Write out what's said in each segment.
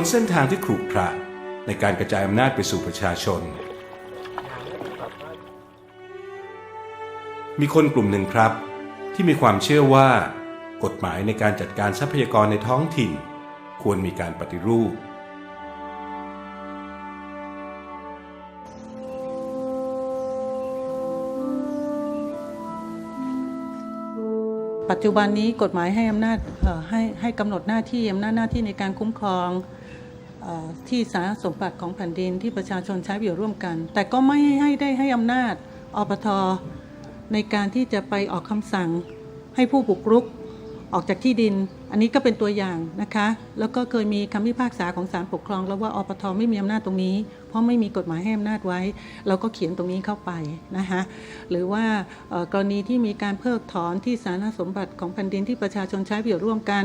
บนเส้นทางที่ขรุขระในการกระจายอำนาจไปสู่ประชาชน มีคนกลุ่มหนึ่งครับ ที่มีความเชื่อว่า กฎหมายในการจัดการทรัพยากรในท้องถิ่น ควรมีการปฏิรูป ปัจจุบันนี้กฎหมายให้อำนาจให้ให้กำหนดหน้าที่อำนาจหน้าที่ในการคุ้มครอง ที่สารสมบัติของแผ่นดินที่ประชาชนใช้ประโยชน์ร่วมกัน แต่ก็ไม่ให้ได้ให้อำนาจอปทในการที่จะไปออกคำสั่งให้ผู้บุกรุกออกจากที่ดิน อันนี้ก็เป็นตัวอย่างนะคะ แล้วก็เคยมีคำพิพากษาของศาลปกครอง แล้วว่าอปทไม่มีอำนาจตรงนี้ เพราะไม่มีกฎหมายให้อำนาจไว้ เราก็เขียนตรงนี้เข้าไปนะคะหรือว่ากรณีที่มีการเพิกถอนที่สาธารณสมบัติของแผ่นดินที่ประชาชนใช้ประโยชน์ร่วมกัน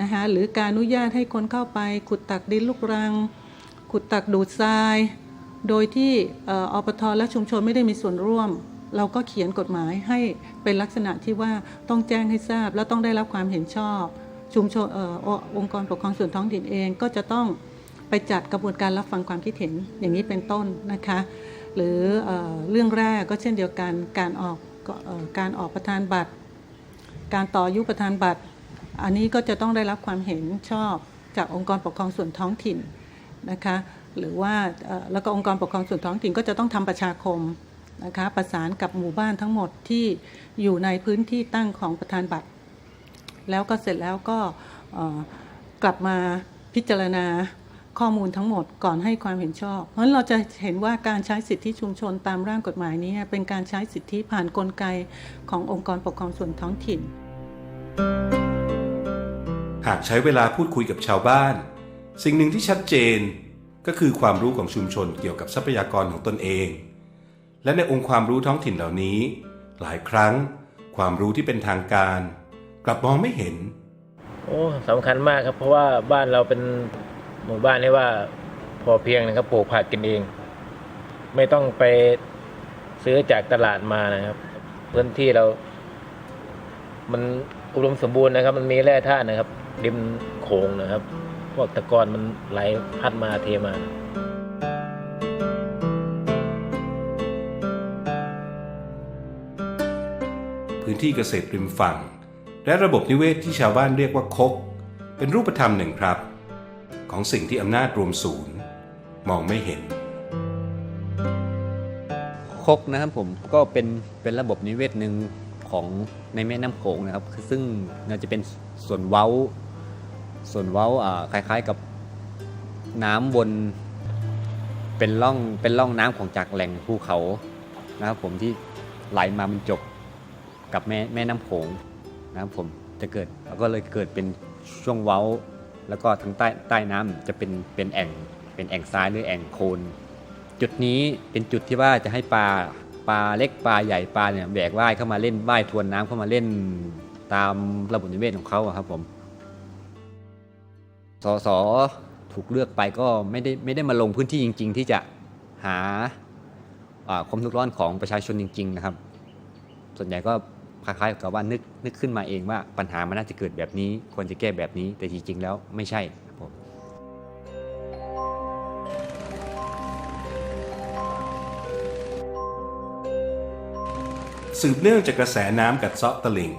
นะคะหรือการอนุญาตให้คนเข้าไป ขุดตักดินลูกรัง ขุดตักดูดทราย โดยที่ออปทและชุมชนไม่ได้มีส่วนร่วม เราก็เขียนกฎหมายให้เป็นลักษณะที่ว่าต้องแจ้งให้ทราบ และต้องได้รับความเห็นชอบ ชุมชนออองค์กรปกครองส่วนท้องถิ่นเองก็จะต้องไปจัดกระบวนการรับฟังความคิดเห็นอย่างนี้เป็นต้นนะคะ หรือเอเรื่องแรกก็เช่นเดียวกันการออกการออกประธานบัตร การต่ออยุประธานบัตร อันนี้ก็จะต้องได้รับความเห็นชอบจากองค์กรปกครองส่วนท้องถิ่นนะคะหรือว่าแล้วก็องค์กรปกครองส่วนท้องถิ่นก็จะต้องทำประชาคมนะคะประสานกับหมู่บ้านทั้งหมดที่อยู่ในพื้นที่ตั้งของประธานบัตร แล้วก็เสร็จแล้วก็กลับมาพิจารณาข้อมูลทั้งหมดก่อนให้ความเห็นชอบ เพราะฉะนั้นเราจะเห็นว่าการใช้สิทธิชุมชนตามร่างกฎหมายนี้ เป็นการใช้สิทธิผ่านนกลไกขององค์กรปกครองส่วนท้องถิ่น หากใช้เวลาพูดคุยกับชาวบ้าน สิ่งหนึ่งที่ชัดเจนก็คือความรู้ของชุมชนเกี่ยวกับทรัพยากรของตนเอง และในองค์ความรู้ท้องถิ่นเหล่านี้ หลายครั้ง ความรู้ที่เป็นทางการ กลับมองไม่เห็น โอ้สำคัญมากครับ เพราะว่าบ้านเราเป็นหมู่บ้านที่ว่าพอเพียงนะครับปลูกผักกินเอง ไม่ต้องไปซื้อจากตลาดมานะครับ พื้นที่เรา มันอุดมสมบูรณ์นะครับ มันมีแร่ธาตุนะครับ ริมโขงนะครับ พวกตะกอนมันไหลพัดมาเทมาพื้นที่เกษตรริมฝั่ง และระบบนิเวศที่ชาวบ้านเรียกว่าคก เป็นรูปธรรมหนึ่งครับ ของสิ่งที่อำนาจรวมศูนย์ มองไม่เห็น คกนะครับผมก็เป็นเป็นระบบนิเวศหนึ่งของในแม่น้ำโขงนะครับคือซึ่งน่าจะเป็นส่วนเว้า ส่วนเว้าคล้ายๆกับน้ำบนเป็นร่องเป็นร่องน้ำของจากแหล่งภูเขานะครับผมที่ไหลมาบรรจบกับแม่แม่น้ำโขงนะครับผมจะเกิดแล้วก็เลยเกิดเป็นช่วงเว้า แล้วก็ทางใต้ใต้น้ำจะเป็นเป็นแอ่งเป็นแอ่งทรายหรือแอ่งโคน จุดนี้เป็นจุดที่ว่าจะให้ปลาปลาเล็กปลาใหญ่ปลาเนี่ยแบกว่ายเข้ามาเล่นว่ายทวนน้ำเข้ามาเล่นตามระบบนิเวศของเขาครับผม สสถูกเลือกไปก็ไม่ได้ไม่ได้มาลงพื้นที่จริง ๆ ที่จะหาความทุกข์ร้อนของประชาชนจริง ๆ นะครับ ส่วนใหญ่ก็คล้ายๆกับว่านึกนึกขึ้นมาเองว่าปัญหามันน่าจะเกิดแบบนี้ ควรจะแก้แบบนี้แต่จริง ๆ แล้วไม่ใช่ครับผมสืบเนื่องจากกระแสน้ำกัดเซาะตลิ่ง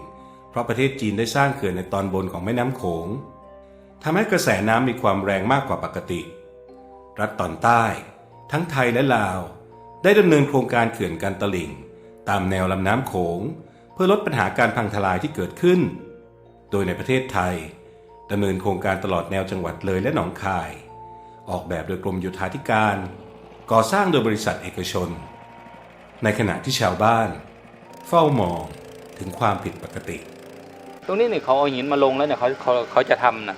เพราะประเทศจีนได้สร้างเขื่อนในตอนบนของแม่น้ำโขง ทำให้กระแสน้ำมีความแรงมากกว่าปกติ รัฐตอนใต้ ทั้งไทยและลาว ได้ดำเนินโครงการเขื่อนกันตลิ่ง ตามแนวลำน้ำโขง เพื่อลดปัญหาการพังทลายที่เกิดขึ้น โดยในประเทศไทยดำเนินโครงการตลอดแนวจังหวัดเลยและหนองคาย ออกแบบโดยกรมโยธาธิการ ก่อสร้างโดยบริษัทเอกชน ในขณะที่ชาวบ้าน เฝ้ามองถึงความผิดปกติ ตรงนี้เนี่ยเขาเอาหินมาลงแล้วเนี่ยเขาเขาเขาจะทำนะ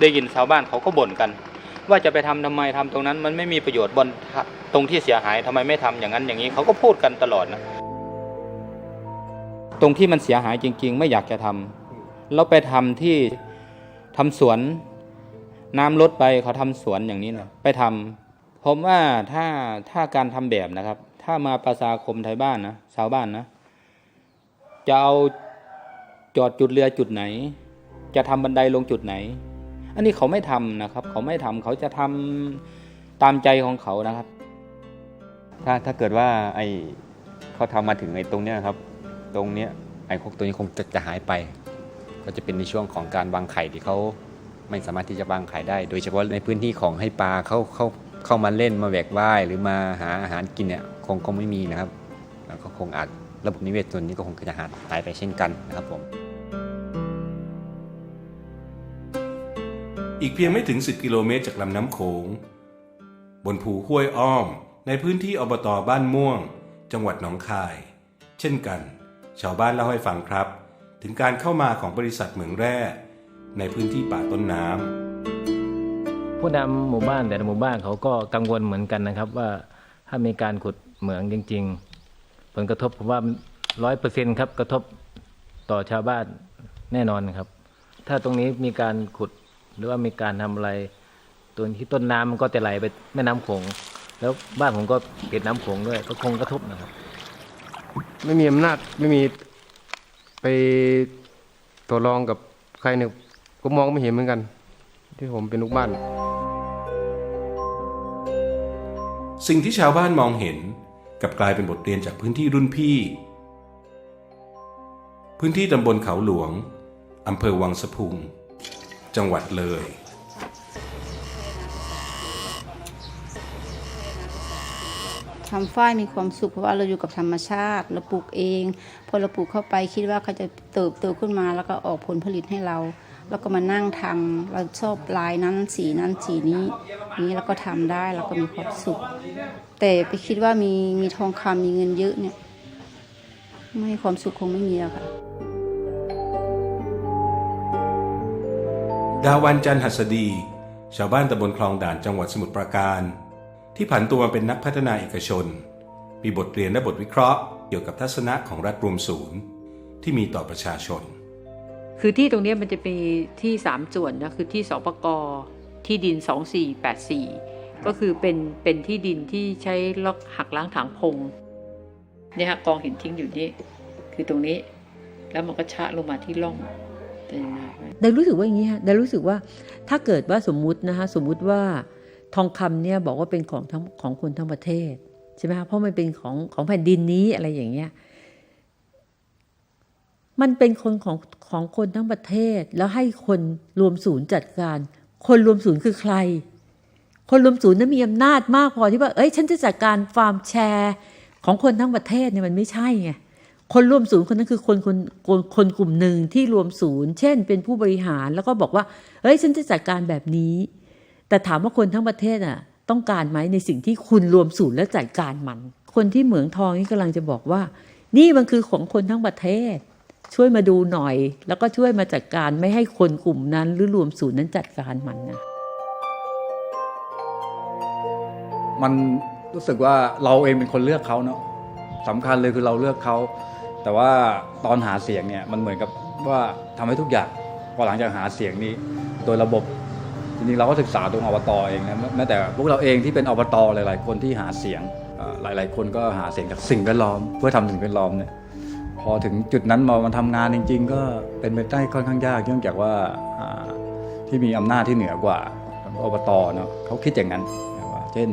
ได้ยินชาวบ้านเขาก็บ่นกัน ว่าจะไปทำทำไมทำตรงนั้น มันไม่มีประโยชน์บนตรงที่เสียหายทำไมไม่ทำอย่างนั้นอย่างนี้เขาก็พูดกันตลอดนะตรงที่มันเสียหายจริง ๆ ไม่อยากจะทำเราไปทำที่ทำสวนน้ำลดไปเขาทำสวนอย่างนี้นะไปทำผมว่าถ้าถ้าการทำแบบนะครับ ถ้ามาประชาคมไทยบ้านนะชาวบ้านนะจะเอา จอดจุดเรือจุดไหน จะทำบันไดลงจุดไหน อันนี้เขาไม่ทำนะครับ เขาไม่ทำเขาจะทำตามใจของเขานะครับ ถ้าถ้าเกิดว่าไอเขาทำมาถึงไอตรงเนี้ยครับ ตรงเนี้ยไอพวกตัวนี้คงจะจะหายไป ก็จะเป็นในช่วงของการวางไข่ที่เขาไม่สามารถที่จะวางไข่ได้ โดยเฉพาะในพื้นที่ของให้ปลาเขาเขาเข้ามาเล่นมาแหวกว่ายหรือมาหาอาหารกินเนี่ยคงคงไม่มีนะครับ แล้วก็คงอาจระบบนิเวศส่วนนี้ก็คงจะหายไปเช่นกันนะครับผม อีกเพียงไม่ถึง 10 กิโลเมตรจากลำน้ำโขง บนภูห้วยอ้อม ในพื้นที่อบตบ้านม่วง จังหวัดหนองคาย เช่นกัน ชาวบ้านเล่าให้ฟังครับ ถึงการเข้ามาของบริษัทเหมืองแร่ ในพื้นที่ป่าต้นน้ำผู้นำหมู่บ้านแต่ละหมู่บ้านเขาก็กังวลเหมือนกันนะครับว่าถ้ามีการขุดเหมืองจริง ๆ ผลกระทบผมว่าร้อยเปอร์เซ็นครับกระทบต่อชาวบ้านแน่นอนครับ ถ้าตรงนี้มีการขุด หรือว่ามีการทำอะไรตัวที่ต้นน้ำมันก็จะไหลไปแม่น้ำโขงแล้วบ้านผมก็ติดน้ำโขงด้วย ก็คงกระทบนะครับ ไม่มีอำนาจไม่มีไปต่อรองกับใครเนี่ยก็มองไม่เห็นเหมือนกัน ที่ผมเป็นลูกบ้าน สิ่งที่ชาวบ้านมองเห็นกลับกลายเป็นบทเรียนจากพื้นที่รุ่นพี่ พื้นที่ตำบลเขาหลวงอำเภอวังสะพุง จังหวัดเลย ทำฝ้ายมีความสุขเพราะว่าเราอยู่กับธรรมชาติเราปลูกเอง พอเราปลูกเข้าไปคิดว่าเขาจะเติบโตขึ้นมาแล้วก็ออกผลผลิตให้เรา แล้วก็มานั่งทำเราชอบลายนั้นสีนั้นสีนี้นี้เราก็ทำได้เราก็มีความสุข แต่ไปคิดว่ามีมีทองคำมีเงินเยอะเนี่ย ไม่ความสุขคงไม่มีแล้วค่ะ ดาวันจันทร์หัสดี ชาวบ้านตำบลคลองด่านจังหวัดสมุทรปราการ ที่ผันตัวมาเป็นนักพัฒนาเอกชน มีบทเรียนและบทวิเคราะห์เกี่ยวกับทัศนะของรัฐรวมศูนย์ ที่มีต่อประชาชน คือที่ตรงนี้มันจะมีที่สามส่วนนะคือที่สปกที่ดิน 2484 ก็คือเป็นเป็นที่ดินที่ใช้ลอกหักล้างถางพงเนี่ยฮะกองหินทิ้งอยู่นี่คือตรงนี้ แล้วมันก็ชะลงมาที่ร่อง เป็นยังไงได้รู้สึกว่าอย่างนี้ฮะได้รู้สึกว่าถ้าเกิดว่าสมมุตินะคะสมมุติว่าทองคำเนี่ยบอกว่าเป็นของทั้งของคนทั้งประเทศใช่ไหมคะเพราะมันเป็นของของแผ่นดินนี้อะไรอย่างเงี้ยมันเป็นคนของของคนทั้งประเทศ แล้วให้คนรวมศูนย์จัดการ คนรวมศูนย์คือใคร คนรวมศูนย์นั้นมีอำนาจมากพอที่ว่า เอ้ย ฉันจะจัดการฟาร์มแชร์ ของคนทั้งประเทศเนี่ยมันไม่ใช่ไง คนรวมศูนย์คนนั้นคือคนคนคนคนกลุ่มหนึ่งที่รวมศูนย์ เช่น เป็นผู้บริหารแล้วก็บอกว่าเฮ้ยฉันจะจัดการแบบนี้ แต่ถามว่าคนทั้งประเทศอะต้องการไหมในสิ่งที่คุณรวมศูนย์และจัดการมัน คนที่เหมืองทองนี่กำลังจะบอกว่า นี่มันคือของคนทั้งประเทศ ช่วยมาดูหน่อย แล้วก็ช่วยมาจัดการไม่ให้คนกลุ่มนั้น หรือรวมศูนย์นั้นจัดการมันนะมันรู้สึกว่าเราเองเป็นคนเลือกเขาเนาะสำคัญเลยคือเราเลือกเขา แต่ว่าตอนหาเสียงเนี่ยมันเหมือนกับว่าทำให้ทุกอย่างพอหลังจากหาเสียงนี้ โดยระบบจริงๆเราก็ศึกษาตรงอบตเองนะแม้แต่พวกเราเองที่เป็นอบตหลาย ๆ คนที่หาเสียงหลาย ๆ คนก็หาเสียงจากสิ่งแวดล้อม เพื่อทำสิ่งแวดล้อมเนี่ยพอถึงจุดนั้นมามันทำงานจริง ๆ ก็เป็นไปได้ค่อนข้างยากเนื่องจากว่าที่มีอำนาจที่เหนือกว่าอบตเนาะเขาคิดอย่างนั้นว่าเช่น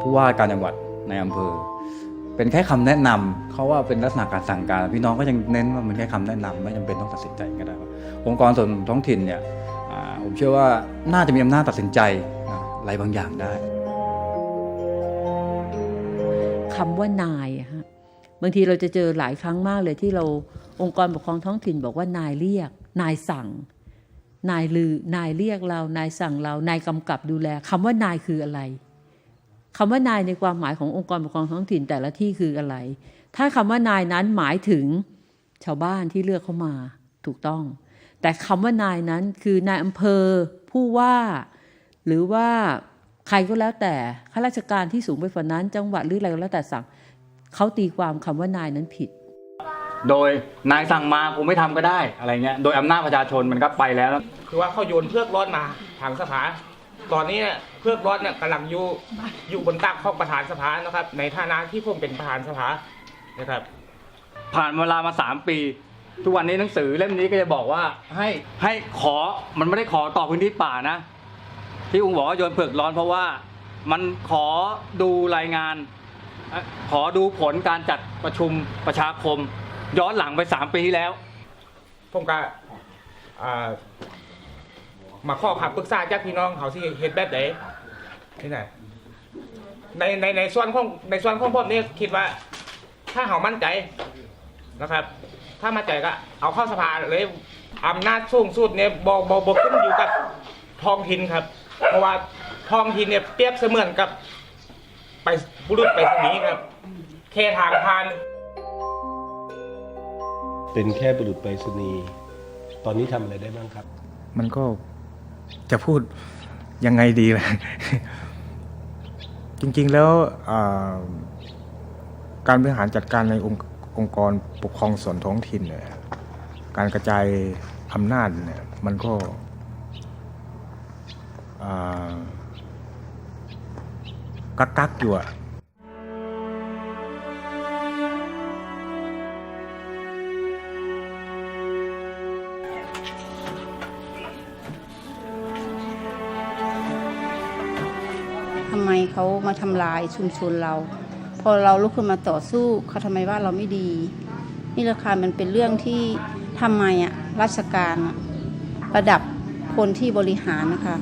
ผู้ว่าการจังหวัดในอำเภอ เป็นแค่คำแนะนำเขาว่าเป็นลักษณะการสั่งการ พี่น้องก็ยังเน้นว่ามันแค่คำแนะนำไม่จำเป็นต้องตัดสินใจก็ได้ว่าองค์กรส่วนท้องถิ่นเนี่ยอ่าผมเชื่อว่าน่าจะมีอำนาจตัดสินใจนะอะไรบางอย่างได้คำว่านายอะฮะบางทีเราจะเจอหลายครั้งมากเลยที่เราองค์กรปกครองท้องถิ่นบอกว่านายเรียก นายสั่ง นายลือนายเรียกเรา นายสั่งเรา นายกำกับดูแลคำว่านายคืออะไร คำว่านายในความหมายขององค์กรปกครองท้องถิ่นแต่ละที่คืออะไร ถ้าคำว่านายนั้นหมายถึงชาวบ้านที่เลือกเข้ามาถูกต้อง แต่คำว่านายนั้นคือนายอำเภอผู้ว่า หรือว่าใครก็แล้วแต่ข้าราชการที่สูงไปกว่านั้น จังหวัดหรืออะไรก็แล้วแต่สั่งเขาตีความคำว่านายนั้นผิด โดยนายสั่งมาผมไม่ทำก็ได้อะไรเงี้ยโดยอำนาจประชาชนมันก็ไปแล้ว คือว่าเขาโยนเพือกร้อนมาทางสภา ตอนนี้เนี่ยเพือกร้อนเนี่ยกำลังอยู่อยู่บนตักของประธานสภานะครับ ในฐานะที่ผมเป็นประธานสภานะครับ ผ่านเวลามาสามปี ทุกวันนี้หนังสือเล่มนี้ก็จะบอกว่าให้ให้ขอมันไม่ได้ขอต่อพื้นที่ป่านะ ที่อุ้งบอกว่าโยนเผือกร้อนเพราะว่ามันขอดูรายงานเอ่อขอดูผลการจัดประชุมประชาคม ย้อนหลังไปสามปีที่แล้ว ผมก็อ่า มาข้อคำปรึกษาจากพี่น้องเขาที่เฮ็ดแบบไหนที่ไหนในในในส่วนของในส่วนของผมนี่คิดว่า ถ้าเขามั่นใจนะครับ ถ้ามั่นใจก็เอาเข้าสภาเลยอำนาจสูงสุดเนี่ยบอบอบขึ้นอยู่กับท้องถิ่นครับ เพราะว่าท้องถิ่นเนี่ยเปรียบเสมือนกับไปบุรุษไปสนีย์ครับแค่ทางผ่าน เป็นแค่บุรุษไปรษณีย์ตอนนี้ทำอะไรได้บ้างครับ มันก็ จะพูดยังไงดีล่ะจริง ๆ แล้วการบริหารจัดการในองค์งกรปกครองส่วนท้องถิ่นเนี่ยการกระจายอำนาจเนี่ยมันก็กักกักอยู่อะ เขามาทำลายชุมชนเรา พอเราลุกขึ้นมาต่อสู้เขาทำไมว่าเราไม่ดี นี่แหละค่ะมันเป็นเรื่องที่ทำไมอะราชการระดับคนที่บริหารนะคะ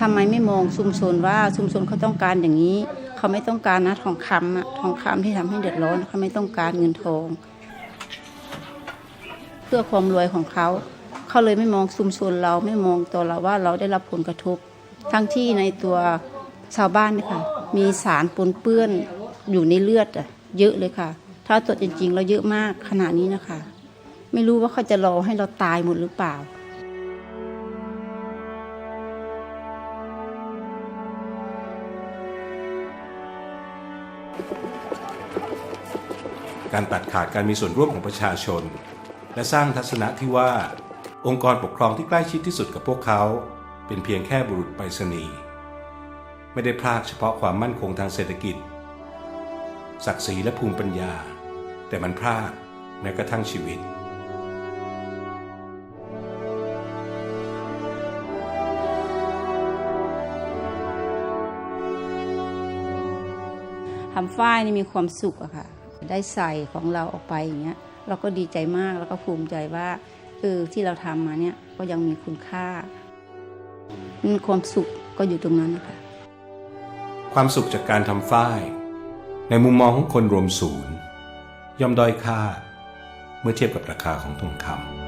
ทำไมไม่มองชุมชนว่าชุมชนเขาต้องการอย่างนี้ เขาไม่ต้องการนะทองคำอะทองคำที่ทำให้เดือดร้อนเขาไม่ต้องการเงินทอง เพื่อความรวยของเขาเขาเลยไม่มองชุมชนเราไม่มองตัวเราว่าเราได้รับผลกระทบทั้งที่ในตัวชาวบ้านนี่ยค่ะ มีสารปนเปื้อนอยู่ในเลือดอะเยอะเลยค่ะ ถ้าตรวจจริงๆเราเยอะมากขนาดนี้นะคะ ไม่รู้ว่าเขาจะรอให้เราตายหมดหรือเปล่าการตัดขาดการมีส่วนร่วมของประชาชน และสร้างทัศนะที่ว่า องค์กรปกครองที่ใกล้ชิดที่สุดกับพวกเขา เป็นเพียงแค่บุรุษไปรษณีย์ ไม่ได้พลากเฉพาะความมั่นคงทางเศรษฐกิจ ศักดิ์ศรีและภูมิปัญญา แต่มันพลาดแม้กระทั่งชีวิต ทำฝ้ายนี่มีความสุขอะค่ะ ได้ใส่ของเราออกไปอย่างเงี้ย เราก็ดีใจมากแล้วก็ภูมิใจว่าเออที่เราทำมาเนี่ยก็ยังมีคุณค่ามีความสุขก็อยู่ตรงนั้นนะคะ ความสุขจากการทำฝ้าย ในมุมมองของคนรวมศูนย์ ย่อมด้อยค่า เมื่อเทียบกับราคาของทองคำ